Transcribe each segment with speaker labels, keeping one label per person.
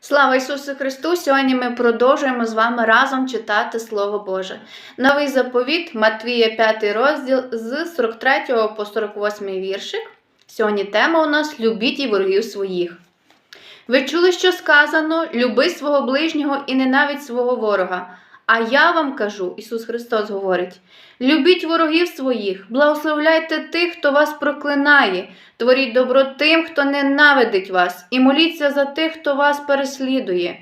Speaker 1: Слава Ісусу Христу! Сьогодні ми продовжуємо з вами разом читати Слово Боже. Новий заповіт Матвія 5 розділ з 43 по 48 віршик. Сьогодні тема у нас Любіть і ворогів своїх. Ви чули, що сказано: люби свого ближнього і ненавидь свого ворога. А я вам кажу, Ісус Христос говорить: любіть ворогів своїх, благословляйте тих, хто вас проклинає, творіть добро тим, хто ненавидить вас, і моліться за тих, хто вас переслідує.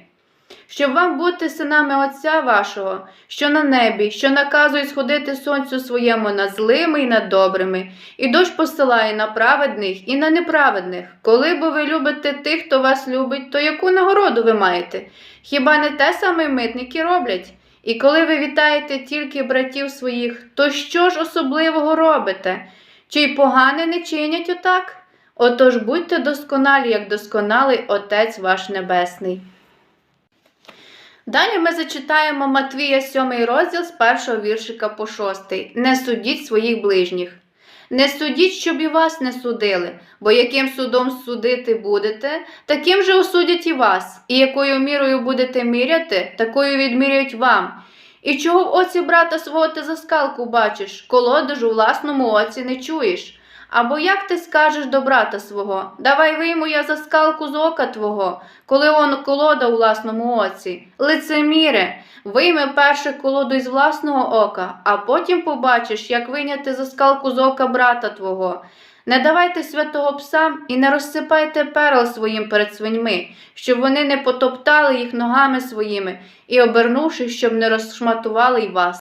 Speaker 1: Щоб вам бути синами Отця вашого, що на небі, що наказує сходити сонцю своєму над злими і над добрими, і дощ посилає на праведних і на неправедних. Коли бо ви любите тих, хто вас любить, то яку нагороду ви маєте? Хіба не те саме митники роблять? І коли ви вітаєте тільки братів своїх, то що ж особливого робите? Чи й погане не чинять отак? Отож будьте досконалі, як досконалий Отець ваш Небесний. Далі ми зачитаємо Матвія 7 розділ з першого віршика по 6. Не судіть своїх ближніх. Не судіть, щоб і вас не судили, бо яким судом судити будете, таким же осудять і вас, і якою мірою будете міряти, такою відміряють вам. І чого в оці брата свого ти за скалку бачиш, колодежу власному оці не чуєш? Або як ти скажеш до брата свого, давай вийму я за скалку з ока твого, коли он колода у власному оці. Лицеміре, вийми перше колоду із власного ока, а потім побачиш, як виняти за скалку з ока брата твого. Не давайте святого псам і не розсипайте перл своїм перед свиньми, щоб вони не потоптали їх ногами своїми і, обернувшись, щоб не розшматували й вас.